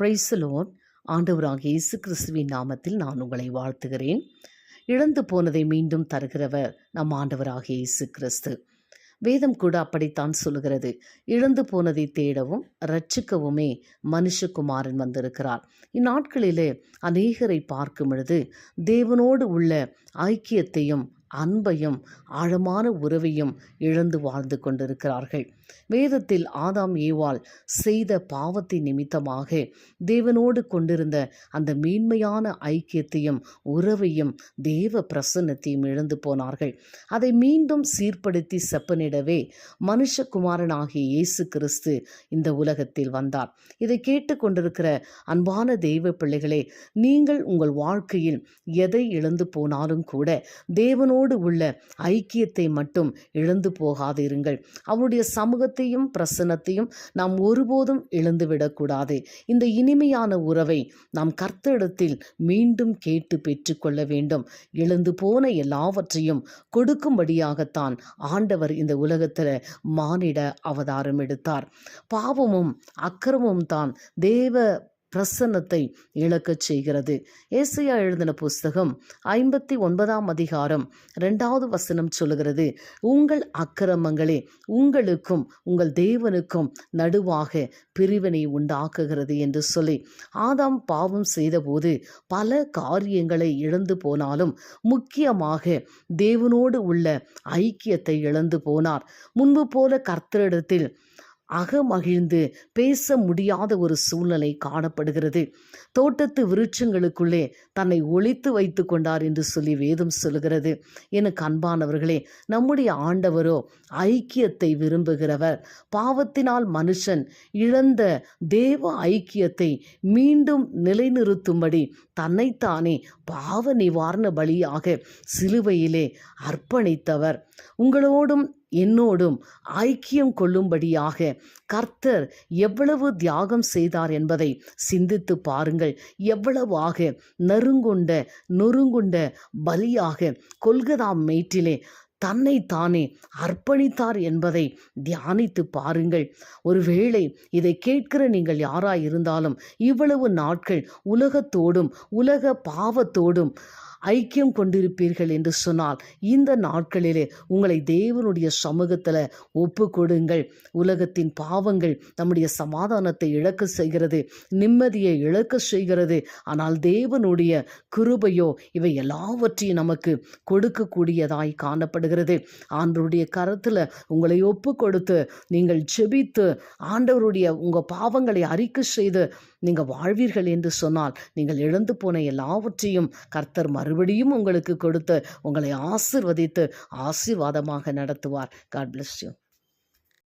பிரைசலோன் ஆண்டவராகிய இயேசு கிறிஸ்துவின் நாமத்தில் நான் உங்களை வாழ்த்துகிறேன். இழந்து போனதை மீண்டும் தருகிறவர் நம் ஆண்டவராகிய இயேசு கிறிஸ்து வேதம் கூட அப்படித்தான் சொல்லுகிறது. இழந்து போனதை தேடவும் ரட்சிக்கவுமே மனுஷகுமாரன் வந்திருக்கிறார். இந்நாட்களிலே அநேகரை பார்க்கும் பொழுது தேவனோடு உள்ள ஐக்கியத்தையும் அன்பையும் ஆழமான உறவையும் இழந்து வாழ்ந்து கொண்டிருக்கிறார்கள். வேதத்தில் ஆதாம் ஏவாள் செய்த பாவத்தின் நிமித்தமாக தேவனோடு கொண்டிருந்த அந்த மேன்மையான ஐக்கியத்தையும் உறவையும் தேவ பிரசன்னத்தையும் இழந்து போனார்கள். அதை மீண்டும் சீர்படுத்தி செப்பனிடவே மனுஷகுமாரனாகிய இயேசு கிறிஸ்து இந்த உலகத்தில் வந்தார். இதை கேட்டுக்கொண்டிருக்கிற அன்பான தெய்வ பிள்ளைகளே நீங்கள் உங்கள் வாழ்க்கையில் எதை இழந்து போனாலும் கூட தேவனோடு உள்ள ஐக்கியத்தை மட்டும் இழந்து போகாதிருங்கள். அவருடைய சமூகத்தையும் பிரசன்னத்தையும் நாம் ஒருபோதும் இழந்துவிடக்கூடாது இந்த இனிமையான உறவை நாம் கர்த்தரிடத்தில் மீண்டும் கேட்டு பெற்றுக்கொள்ள வேண்டும். இழந்து போன எல்லாவற்றையும் கொடுக்கும்படியாகத்தான் ஆண்டவர் இந்த உலகத்தில் மானிட அவதாரம் எடுத்தார். பாவமும் அக்கிரமும் தான் தேவ பிரசன்னத்தை இழக்கச் செய்கிறது. ஏசையா எழுதின புஸ்தகம் ஐம்பத்தி ஒன்பதாம் அதிகாரம் ரெண்டாவது வசனம் சொல்லுகிறது உங்கள் அக்கிரமங்களே உங்களுக்கும் உங்கள் தேவனுக்கும் நடுவாக பிரிவினை உண்டாக்குகிறது என்று சொல்லி ஆதாம் பாவம் செய்தபோது பல காரியங்களை இழந்து போனாலும் முக்கியமாக தேவனோடு உள்ள ஐக்கியத்தை இழந்து போனார். முன்பு போல கர்த்தரிடத்தில் அகமகிழ்ந்து பேச முடியாத ஒரு சூழ்நிலை காணப்படுகிறது. தோட்டத்து விருட்சங்களுக்குள்ளே தன்னை ஒழித்து வைத்து கொண்டார் என்று சொல்லி வேதம் சொல்கிறது எனக்கு அன்பானவர்களே நம்முடைய ஆண்டவரோ ஐக்கியத்தை விரும்புகிறவர். பாவத்தினால் மனுஷன் இழந்த தேவ ஐக்கியத்தை மீண்டும் நிலைநிறுத்தும்படி தன்னைத்தானே பாவ நிவாரண பலியாக சிலுவையிலே அர்ப்பணித்தவர். உங்களோடும் என்னோடும் ஐக்கியம் கொள்ளும்படியாக கர்த்தர் எவ்வளவு தியாகம் செய்தார் என்பதை சிந்தித்து பாருங்கள். எவ்வளவாக நறுங்குண்ட நொறுங்குண்ட பலியாக கொல்கதாம் மேட்டிலே தன்னை தானே அர்ப்பணித்தார் என்பதை தியானித்து பாருங்கள். ஒருவேளை இதை கேட்கிற நீங்கள் யாராய் இருந்தாலும் இவ்வளவு நாட்கள் உலகத்தோடும் உலக பாவத்தோடும் ஐக்கியம் கொண்டிருப்பீர்கள் என்று சொன்னால் இந்த நாட்களிலே உங்களை தேவனுடைய சமூகத்தில் ஒப்பு கொடுங்கள் உலகத்தின் பாவங்கள் நம்முடைய சமாதானத்தை இழக்க செய்கிறது நிம்மதியை இழக்க செய்கிறது. ஆனால் தேவனுடைய கிருபையோ இவை எல்லாவற்றையும் நமக்கு கொடுக்கக்கூடியதாய் காணப்படுகிறது. ஆண்டவருடைய கரத்தில் உங்களை ஒப்பு கொடுத்து நீங்கள் ஜெபித்து ஆண்டவருடைய உங்கள் பாவங்களை அறிக்கை செய்து நீங்கள் வாழ்வீர்கள் என்று சொன்னால் நீங்கள் இழந்து போன எல்லாவற்றையும் கர்த்தர் மறுபடியும் உங்களுக்கு கொடுத்து உங்களை ஆசிர்வதித்து ஆசீர்வாதமாக நடத்துவார். God bless you